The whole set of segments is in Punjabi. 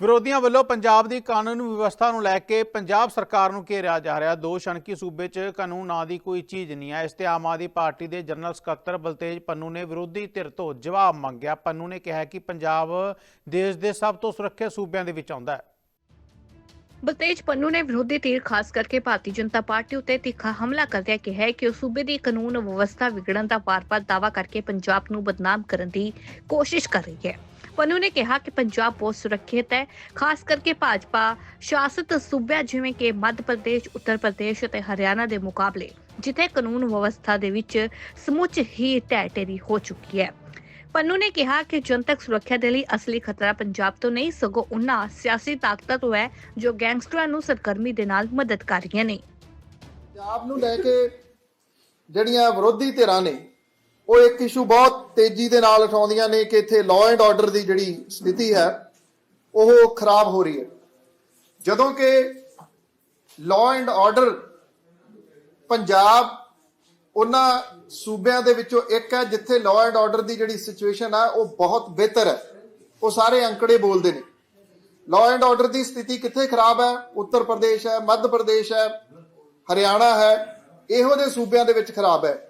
ਵਿਰੋਧੀਆਂ ਵੱਲੋਂ ਪੰਜਾਬ ਦੀ ਕਾਨੂੰਨ ਵਿਵਸਥਾ ਨੂੰ ਲੈ ਕੇ ਪੰਜਾਬ ਸਰਕਾਰ ਨੂੰ ਘੇਰਿਆ ਜਾ ਰਿਹਾ ਦੋਸ਼ ਹਨ ਕਿ ਸੂਬੇ 'ਚ ਕਾਨੂੰਨ ਨਾਂ ਦੀ ਕੋਈ ਚੀਜ਼ ਨਹੀਂ ਹੈ। ਇਸ ਤੇ ਆਮ ਆਦਮੀ ਪਾਰਟੀ ਦੇ ਜਨਰਲ ਸਕੱਤਰ ਬਲਤੇਜ ਪੰਨੂ ਨੇ ਵਿਰੋਧੀ ਧਿਰ ਤੋਂ ਜਵਾਬ ਮੰਗਿਆ। ਪੰਨੂ ਨੇ ਕਿਹਾ ਕਿ ਪੰਜਾਬ ਦੇਸ਼ ਦੇ ਸਭ ਤੋਂ ਸੁਰੱਖਿਅਤ ਸੂਬਿਆਂ ਦੇ ਵਿੱਚ ਆਉਂਦਾ ਹੈ। ਬਲਤੇਜ ਪੰਨੂ ਨੇ ਵਿਰੋਧੀ ਧਿਰ, ਖਾਸ ਕਰਕੇ ਭਾਰਤੀ ਜਨਤਾ ਪਾਰਟੀ ਉੱਤੇ ਤਿੱਖਾ ਹਮਲਾ ਕਰਦਿਆਂ ਕਿਹਾ ਕਿ ਉਹ ਸੂਬੇ ਦੀ ਕਾਨੂੰਨ ਵਿਵਸਥਾ ਵਿਗੜਨ ਦਾ ਵਾਰ-ਵਾਰ ਦਾਅਵਾ ਕਰਕੇ ਪੰਜਾਬ ਨੂੰ ਬਦਨਾਮ ਕਰਨ ਦੀ ਕੋਸ਼ਿਸ਼ ਕਰ ਰਹੀ ਹੈ। ਪੰਨੂ ਨੇ ਕਿਹਾ ਕਿ ਪੰਜਾਬ ਬਹੁਤ ਸੁਰੱਖਿਅਤ ਹੈ, ਖਾਸ ਕਰਕੇ ਭਾਜਪਾ, ਸ਼ਾਸਿਤ ਸੂਬਿਆਂ ਜਿਵੇਂ ਕਿ ਮੱਧ ਪ੍ਰਦੇਸ਼, ਉੱਤਰ ਪ੍ਰਦੇਸ਼ ਅਤੇ ਹਰਿਆਣਾ ਦੇ ਮੁਕਾਬਲੇ, ਜਿੱਥੇ ਕਾਨੂੰਨ ਵਿਵਸਥਾ ਦੇ ਵਿੱਚ ਸਮੁੱਚ ਹੀ ਢਹਿ ਹੋ ਚੁੱਕੀ ਹੈ। ਪੰਨੂ ਨੇ ਕਿਹਾ ਕਿ ਜਨਤਕ ਸੁਰੱਖਿਆ ਦੇ ਲਈ ਅਸਲੀ ਖਤਰਾ ਪੰਜਾਬ ਤੋਂ ਨਹੀਂ, ਸਗੋਂ ਉਹਨਾਂ ਸਿਆਸੀ ਤਾਕਤਾਂ ਤੋਂ ਹੈ, ਜੋ ਗੈਂਗਸਟਰਾਂ ਨੂੰ ਸਰਗਰਮੀ ਦੇ ਨਾਲ ਮਦਦ ਕਰ ਰਹੀਆਂ ਨੇ। ਪੰਜਾਬ ਨੂੰ ਲੈ ਕੇ ਜਿਹੜੀਆਂ ਵਿਰੋਧੀ ਧਿਰਾਂ ਨੇ ਉਹ ਇੱਕ ਇਸ਼ੂ ਬਹੁਤ ਤੇਜ਼ੀ ਦੇ ਨਾਲ ਉਠਾਉਂਦੀਆਂ ਨੇ ਕਿ ਇੱਥੇ ਲਾਅ ਐਂਡ ਆਰਡਰ ਦੀ ਜਿਹੜੀ ਸਥਿਤੀ ਹੈ, ਉਹ ਖਰਾਬ ਹੋ ਰਹੀ ਹੈ। ਜਦੋਂ ਕਿ ਲਾਅ ਐਂਡ ਆਰਡਰ ਪੰਜਾਬ, ਉਹਨਾਂ ਸੂਬਿਆਂ ਦੇ ਵਿੱਚੋਂ ਇੱਕ ਹੈ ਜਿੱਥੇ ਲਾਅ ਐਂਡ ਆਰਡਰ ਦੀ ਜਿਹੜੀ ਸਿਚੁਏਸ਼ਨ ਹੈ ਉਹ ਬਹੁਤ ਬਿਹਤਰ ਹੈ। ਉਹ ਸਾਰੇ ਅੰਕੜੇ ਬੋਲਦੇ ਨੇ। ਲਾਅ ਐਂਡ ਆਰਡਰ ਦੀ ਸਥਿਤੀ ਕਿੱਥੇ ਖਰਾਬ ਹੈ? ਉੱਤਰ ਪ੍ਰਦੇਸ਼ ਹੈ, ਮੱਧ ਪ੍ਰਦੇਸ਼ ਹੈ, ਹਰਿਆਣਾ ਹੈ, ਇਹੋ ਜਿਹੇ ਸੂਬਿਆਂ ਦੇ ਵਿੱਚ ਖਰਾਬ ਹੈ।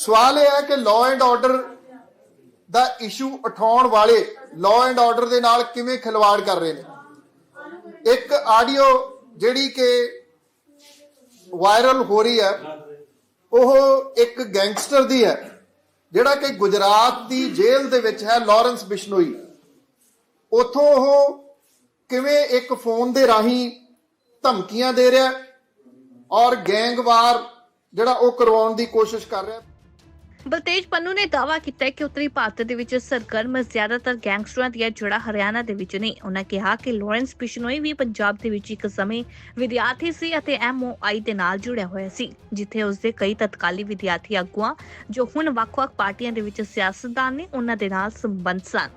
ਸਵਾਲ ਇਹ ਹੈ ਕਿ ਲਾਅ ਐਂਡ ਆਰਡਰ ਦਾ ਇਸ਼ੂ ਉਠਾਉਣ ਵਾਲੇ ਲਾਅ ਐਂਡ ਆਰਡਰ ਦੇ ਨਾਲ ਕਿਵੇਂ ਖਿਲਵਾੜ ਕਰ ਰਹੇ ਨੇ? ਇੱਕ ਆਡੀਓ ਜਿਹੜੀ ਕਿ ਵਾਇਰਲ ਹੋ ਰਹੀ ਹੈ, ਉਹ ਇੱਕ ਗੈਂਗਸਟਰ ਦੀ ਹੈ, ਜਿਹੜਾ ਕਿ ਗੁਜਰਾਤ ਦੀ ਜੇਲ੍ਹ ਦੇ ਵਿੱਚ ਹੈ ਲਾਰੈਂਸ ਬਿਸ਼ਨੋਈ ਉਥੋਂ ਉਹ ਕਿਵੇਂ ਇੱਕ ਫੋਨ ਦੇ ਰਾਹੀਂ ਧਮਕੀਆਂ ਦੇ ਰਿਹਾ ਔਰ ਗੈਂਗਵਾਰ ਜਿਹੜਾ ਉਹ ਕਰਵਾਉਣ ਦੀ ਕੋਸ਼ਿਸ਼ ਕਰ ਰਿਹਾ? ਬਲਤੇਜ ਪੰਨੂ ਨੇ ਦਾਅਵਾ ਕੀਤਾ ਹੈ ਕਿ ਉੱਤਰੀ ਭਾਰਤ ਦੇ ਵਿੱਚ ਸਰਗਰਮ ਜ਼ਿਆਦਾਤਰ ਗੈਂਗਸਟਰਾਂ ਦੀਆਂ ਜੜ੍ਹਾਂ ਹਰਿਆਣਾ ਦੇ ਵਿੱਚ ਨੇ। ਉਹਨਾਂ ਕਿਹਾ ਕਿ ਲਾਰੈਂਸ ਬਿਸ਼ਨੋਈ ਵੀ ਪੰਜਾਬ ਦੇ ਵਿੱਚ ਇੱਕ ਸਮੇਂ ਵਿਦਿਆਰਥੀ ਸੀ ਅਤੇ ਐਮਓਆਈ ਦੇ ਨਾਲ ਜੁੜਿਆ ਹੋਇਆ ਸੀ, ਜਿੱਥੇ ਉਸਦੇ ਕਈ ਤਤਕਾਲੀ ਵਿਦਿਆਰਥੀ ਆਗੂਆਂ, ਜੋ ਹੁਣ ਵੱਖ-ਵੱਖ ਪਾਰਟੀਆਂ ਦੇ ਵਿੱਚ ਸਿਆਸਤਦਾਨ ਨੇ, ਉਹਨਾਂ ਦੇ ਨਾਲ ਸੰਬੰਧ ਸਨ।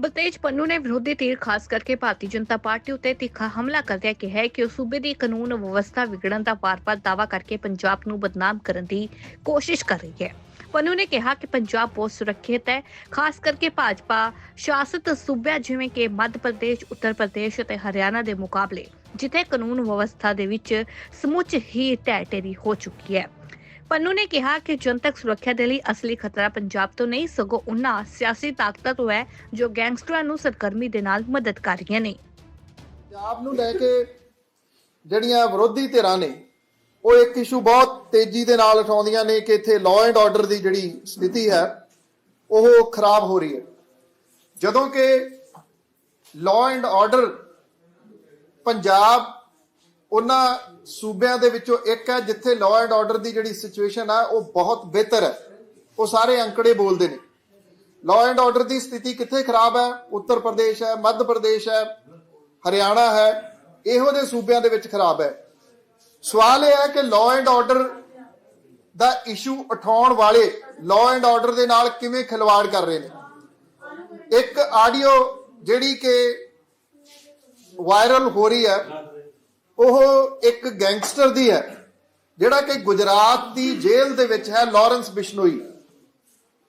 ਬਲਤੇਜ ਪੰਨੂ ਨੇ ਵਿਰੋਧੀ ਧਿਰ ਖਾਸ ਕਰਕੇ ਭਾਰਤੀ ਜਨਤਾ ਪਾਰਟੀ ਉੱਤੇ ਤਿੱਖਾ ਹਮਲਾ ਕਰਦਿਆਂ ਕਿਹਾ ਕਿ ਉਹ ਸੂਬੇ ਦੀ ਕਾਨੂੰਨ ਵਿਵਸਥਾ ਵਿਗੜਨ ਦਾ ਵਾਰ-ਵਾਰ ਦਾਅਵਾ ਕਰਕੇ ਪੰਜਾਬ ਨੂੰ ਬਦਨਾਮ ਕਰਨ ਦੀ ਕੋਸ਼ਿਸ਼ ਕਰ ਰਹੀ ਹੈ। ਪੰਨੂ ਨੇ ਕਿਹਾ ਕਿ ਪੰਜਾਬ ਬਹੁਤ ਸੁਰੱਖਿਅਤ ਹੈ, ਖਾਸ ਕਰਕੇ ਭਾਜਪਾ ਸ਼ਾਸਿਤ ਸੂਬਿਆਂ ਜਿਵੇਂ ਕਿ ਮੱਧ ਪ੍ਰਦੇਸ਼, ਉੱਤਰ ਪ੍ਰਦੇਸ਼ ਅਤੇ ਹਰਿਆਣਾ ਦੇ ਮੁਕਾਬਲੇ, ਜਿੱਥੇ ਕਾਨੂੰਨ ਵਿਵਸਥਾ ਦੇ ਵਿੱਚ ਸਮੁੱਚ ਹੀ ਢਹਿ ਢੇਰੀ ਹੋ ਚੁੱਕੀ ਹੈ। ਪੰਨੂ ਨੇ ਕਿਹਾ ਕਿ ਜਨਤਕ ਸੁਰੱਖਿਆ ਦੇ ਲਈ ਅਸਲੀ ਖਤਰਾ ਪੰਜਾਬ ਤੋਂ ਨਹੀਂ, ਸਗੋਂ ਉਹਨਾਂ ਸਿਆਸੀ ਤਾਕਤਾਂ ਤੋਂ ਹੈ ਜੋ ਗੈਂਗਸਟਰਾਂ ਨੂੰ ਸਰਗਰਮੀ ਦੇ ਨਾਲ ਮਦਦ ਕਰ ਰਹੀਆਂ ਨੇ। ਪੰਜਾਬ ਨੂੰ ਲੈ ਕੇ ਜਿਹੜੀਆਂ ਵਿਰੋਧੀ ਧਿਰਾਂ ਨੇ, ਉਹ ਇੱਕ ਇਸ਼ੂ ਬਹੁਤ ਤੇਜ਼ੀ ਦੇ ਨਾਲ ਉਠਾਉਂਦੀਆਂ ਨੇ ਕਿ ਇੱਥੇ ਲਾਅ ਐਂਡ ਆਰਡਰ ਦੀ ਜਿਹੜੀ ਸਥਿਤੀ ਹੈ, ਉਹ ਖਰਾਬ ਹੋ ਰਹੀ ਹੈ। ਜਦੋਂ ਕਿ ਲਾਅ ਐਂਡ ਆਰਡਰ ਪੰਜਾਬ ਉਹਨਾਂ ਸੂਬਿਆਂ ਦੇ ਵਿੱਚੋਂ ਇੱਕ ਹੈ ਜਿੱਥੇ ਲਾਅ ਐਂਡ ਆਰਡਰ ਦੀ ਜਿਹੜੀ ਸਿਚੁਏਸ਼ਨ ਹੈ ਉਹ ਬਹੁਤ ਬਿਹਤਰ ਹੈ। ਉਹ ਸਾਰੇ ਅੰਕੜੇ ਬੋਲਦੇ ਨੇ। ਲਾਅ ਐਂਡ ਆਰਡਰ ਦੀ ਸਥਿਤੀ ਕਿੱਥੇ ਖਰਾਬ ਹੈ? ਉੱਤਰ ਪ੍ਰਦੇਸ਼ ਹੈ, ਮੱਧ ਪ੍ਰਦੇਸ਼ ਹੈ, ਹਰਿਆਣਾ ਹੈ। ਇਹੋ ਜਿਹੇ ਸੂਬਿਆਂ ਦੇ ਵਿੱਚ ਖਰਾਬ ਹੈ। ਸਵਾਲ ਇਹ ਹੈ ਕਿ ਲਾਅ ਐਂਡ ਆਰਡਰ ਦਾ ਇਸ਼ੂ ਉਠਾਉਣ ਵਾਲੇ ਲਾਅ ਐਂਡ ਆਰਡਰ ਦੇ ਨਾਲ ਕਿਵੇਂ ਖਿਲਵਾੜ ਕਰ ਰਹੇ ਨੇ? ਇੱਕ ਆਡੀਓ ਜਿਹੜੀ ਕਿ ਵਾਇਰਲ ਹੋ ਰਹੀ ਹੈ ਉਹ ਇੱਕ ਗੈਂਗਸਟਰ ਦੀ ਹੈ, ਜਿਹੜਾ ਕਿ ਗੁਜਰਾਤ ਦੀ ਜੇਲ੍ਹ ਦੇ ਵਿੱਚ ਹੈ, ਲਾਰੈਂਸ ਬਿਸ਼ਨੋਈ।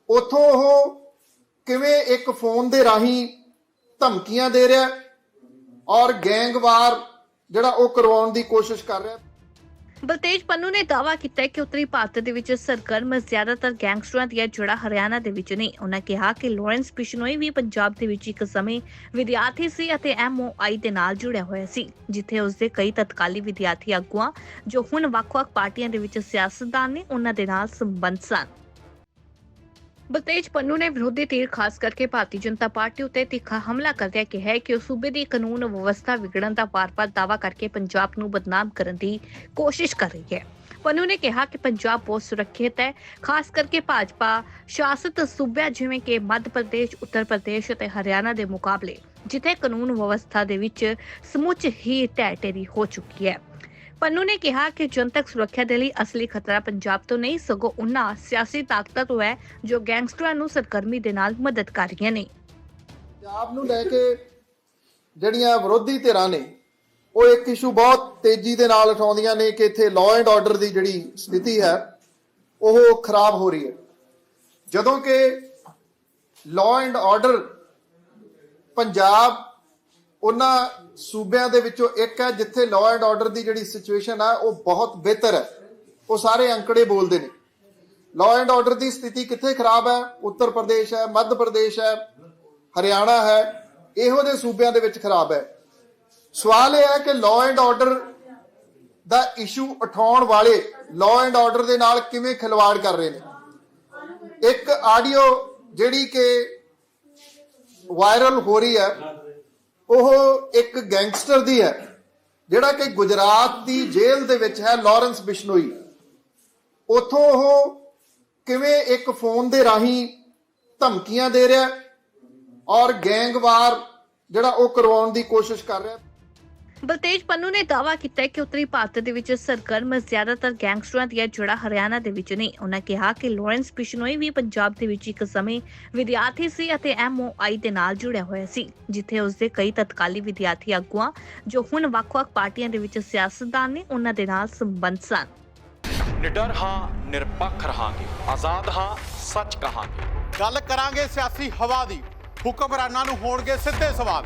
ਉਥੋਂ ਉਹ ਕਿਵੇਂ ਇੱਕ ਫੋਨ ਦੇ ਰਾਹੀਂ ਧਮਕੀਆਂ ਦੇ ਰਿਹਾ ਔਰ ਗੈਂਗਵਾਰ ਜਿਹੜਾ ਉਹ ਕਰਵਾਉਣ ਦੀ ਕੋਸ਼ਿਸ਼ ਕਰ ਰਿਹਾ। ਬਲਤੇਜ ਪੰਨੂ ਨੇ ਦਾਅਵਾ ਕੀਤਾ ਹੈ ਕਿ ਉੱਤਰੀ ਭਾਰਤ ਦੇ ਵਿੱਚ ਸਰਗਰਮ ਜ਼ਿਆਦਾਤਰ ਗੈਂਗਸਟਰਾਂ ਦੀਆਂ ਜੜ੍ਹਾਂ ਹਰਿਆਣਾ ਦੇ ਵਿੱਚ ਨੇ। ਉਹਨਾਂ ਕਿਹਾ ਕਿ ਲਾਰੈਂਸ ਬਿਸ਼ਨੋਈ ਵੀ ਪੰਜਾਬ ਦੇ ਵਿੱਚ ਇੱਕ ਸਮੇਂ ਵਿਦਿਆਰਥੀ ਸੀ ਅਤੇ ਐਮਓਆਈ ਦੇ ਨਾਲ ਜੁੜਿਆ ਹੋਇਆ ਸੀ, ਜਿੱਥੇ ਉਸਦੇ ਕਈ ਤਤਕਾਲੀ ਵਿਦਿਆਰਥੀ ਆਗੂਆਂ, ਜੋ ਹੁਣ ਵੱਖ-ਵੱਖ ਪਾਰਟੀਆਂ ਦੇ ਵਿੱਚ ਸਿਆਸਤਦਾਨ ਨੇ, ਉਹਨਾਂ ਦੇ ਨਾਲ ਸੰਬੰਧ ਸਨ। ਬਲਤੇਜ ਪੰਨੂ ਨੇ ਵਿਰੋਧੀ ਧਿਰ ਖਾਸ ਕਰਕੇ ਭਾਰਤੀ ਜਨਤਾ ਪਾਰਟੀ ਉੱਤੇ ਤਿੱਖਾ ਹਮਲਾ ਕਰਦਿਆਂ ਕਿਹਾ ਕਿ ਉਹ ਸੂਬੇ ਦੀ ਕਾਨੂੰਨ ਵਿਵਸਥਾ ਵਿਗੜਨ ਦਾ ਵਾਰ-ਵਾਰ ਦਾਅਵਾ ਕਰਕੇ ਪੰਜਾਬ ਨੂੰ ਬਦਨਾਮ ਕਰਨ ਦੀ ਕੋਸ਼ਿਸ਼ ਕਰ ਰਹੀ ਹੈ। ਪੰਨੂ ਨੇ ਕਿਹਾ ਕਿ ਪੰਜਾਬ ਬਹੁਤ ਸੁਰੱਖਿਅਤ ਹੈ, ਖਾਸ ਕਰਕੇ ਭਾਜਪਾ ਸ਼ਾਸਿਤ ਸੂਬਿਆਂ ਜਿਵੇਂ ਕਿ ਮੱਧ ਪ੍ਰਦੇਸ਼, ਉੱਤਰ ਪ੍ਰਦੇਸ਼ ਅਤੇ ਹਰਿਆਣਾ ਦੇ ਮੁਕਾਬਲੇ, ਜਿੱਥੇ ਕਾਨੂੰਨ ਵਿਵਸਥਾ ਦੇ ਵਿੱਚ ਸਮੁੱਚ ਹੀ ਢਹਿ ਢੇਰੀ ਹੋ ਚੁੱਕੀ ਹੈ। ਪੰਨੂ ਨੇ ਕਿਹਾ ਕਿ ਜਨਤਕ ਸੁਰੱਖਿਆ ਦੇ ਲਈ ਅਸਲੀ ਖਤਰਾ ਪੰਜਾਬ ਤੋਂ ਨਹੀਂ, ਸਗੋਂ ਉਹਨਾਂ ਸਿਆਸੀ ਤਾਕਤਾਂ ਤੋਂ ਹੈ ਜੋ ਗੈਂਗਸਟਰਾਂ ਨੂੰ ਸਰਗਰਮੀ ਦੇ ਨਾਲ ਮਦਦ ਕਰ ਰਹੀਆਂ ਨੇ। ਪੰਜਾਬ ਨੂੰ ਲੈ ਕੇ ਜਿਹੜੀਆਂ ਵਿਰੋਧੀ ਧਿਰਾਂ ਨੇ, ਉਹ ਇੱਕ ਇਸ਼ੂ ਬਹੁਤ ਤੇਜ਼ੀ ਦੇ ਨਾਲ ਉਠਾਉਂਦੀਆਂ ਨੇ ਕਿ ਇੱਥੇ ਲਾਅ ਐਂਡ ਆਰਡਰ ਦੀ ਜਿਹੜੀ ਸਥਿਤੀ ਹੈ, ਉਹ ਖਰਾਬ ਹੋ ਰਹੀ ਹੈ। ਜਦੋਂ ਕਿ ਲਾਅ ਐਂਡ ਆਰਡਰ ਪੰਜਾਬ ਉਹਨਾਂ ਸੂਬਿਆਂ ਦੇ ਵਿੱਚੋਂ ਇੱਕ ਹੈ ਜਿੱਥੇ ਲਾਅ ਐਂਡ ਆਰਡਰ ਦੀ ਜਿਹੜੀ ਸਿਚੁਏਸ਼ਨ ਆ, ਉਹ ਬਹੁਤ ਬਿਹਤਰ ਹੈ। ਉਹ ਸਾਰੇ ਅੰਕੜੇ ਬੋਲਦੇ ਨੇ। ਲਾਅ ਐਂਡ ਆਰਡਰ ਦੀ ਸਥਿਤੀ ਕਿੱਥੇ ਖਰਾਬ ਹੈ? ਉੱਤਰ ਪ੍ਰਦੇਸ਼ ਹੈ, ਮੱਧ ਪ੍ਰਦੇਸ਼ ਹੈ, ਹਰਿਆਣਾ ਹੈ। ਇਹੋ ਜਿਹੇ ਸੂਬਿਆਂ ਦੇ ਵਿੱਚ ਖਰਾਬ ਹੈ। ਸਵਾਲ ਇਹ ਹੈ ਕਿ ਲਾਅ ਐਂਡ ਆਰਡਰ ਦਾ ਇਸ਼ੂ ਉਠਾਉਣ ਵਾਲੇ ਲਾਅ ਐਂਡ ਆਰਡਰ ਦੇ ਨਾਲ ਕਿਵੇਂ ਖਿਲਵਾੜ ਕਰ ਰਹੇ ਨੇ? ਇੱਕ ਆਡੀਓ ਜਿਹੜੀ ਕਿ ਵਾਇਰਲ ਹੋ ਰਹੀ ਹੈ ਉਹ ਇੱਕ ਗੈਂਗਸਟਰ ਦੀ ਹੈ, ਜਿਹੜਾ ਕਿ ਗੁਜਰਾਤ ਦੀ ਜੇਲ੍ਹ ਦੇ ਵਿੱਚ ਹੈ, ਲਾਰੈਂਸ ਬਿਸ਼ਨੋਈ। ਉਥੋਂ ਉਹ ਕਿਵੇਂ ਇੱਕ ਫੋਨ ਦੇ ਰਾਹੀਂ ਧਮਕੀਆਂ ਦੇ ਰਿਹਾ ਔਰ ਗੈਂਗਵਾਰ ਜਿਹੜਾ ਉਹ ਕਰਵਾਉਣ ਦੀ ਕੋਸ਼ਿਸ਼ ਕਰ ਰਿਹਾ। ਬਲਤੇਜ ਪੰਨੂ ਨੇ ਦਾਅਵਾ ਕੀਤਾ ਹੈ ਕਿ ਉੱਤਰੀ ਭਾਰਤ ਦੇ ਵਿੱਚ ਸਰਗਰਮ ਜ਼ਿਆਦਾਤਰ ਗੈਂਗਸਟਰਾਂ ਦੀਆਂ ਜੜ੍ਹਾਂ ਹਰਿਆਣਾ ਦੇ ਵਿੱਚ ਨੇ। ਉਹਨਾਂ ਕਿਹਾ ਕਿ ਲਾਰੈਂਸ ਬਿਸ਼ਨੋਈ ਵੀ ਪੰਜਾਬ ਦੇ ਵਿੱਚ ਇੱਕ ਸਮੇਂ ਵਿਦਿਆਰਥੀ ਸੀ ਅਤੇ ਐਮਓਆਈ ਦੇ ਨਾਲ ਜੁੜਿਆ ਹੋਇਆ ਸੀ ਜਿੱਥੇ ਉਸਦੇ ਕਈ ਤਤਕਾਲੀ ਵਿਦਿਆਰਥੀ ਆਗੂਆਂ ਜੋ ਹੁਣ ਵੱਖ-ਵੱਖ ਪਾਰਟੀਆਂ ਦੇ ਵਿੱਚ ਸਿਆਸਤਦਾਨ ਨੇ ਉਹਨਾਂ ਦੇ ਨਾਲ ਸੰਬੰਧ ਸਨ। ਨਿਡਰ ਹਾਂ ਨਿਰਪੱਖ ਰਹਾਂਗੇ। ਆਜ਼ਾਦ ਹਾਂ ਸੱਚ ਕਹਾਂਗੇ। ਗੱਲ ਕਰਾਂਗੇ ਸਿਆਸੀ ਹਵਾ ਦੀ। ਹੁਕਮਰਾਨਾਂ ਨੂੰ ਹੋਣਗੇ ਸਿੱਧੇ ਸਵਾਲ।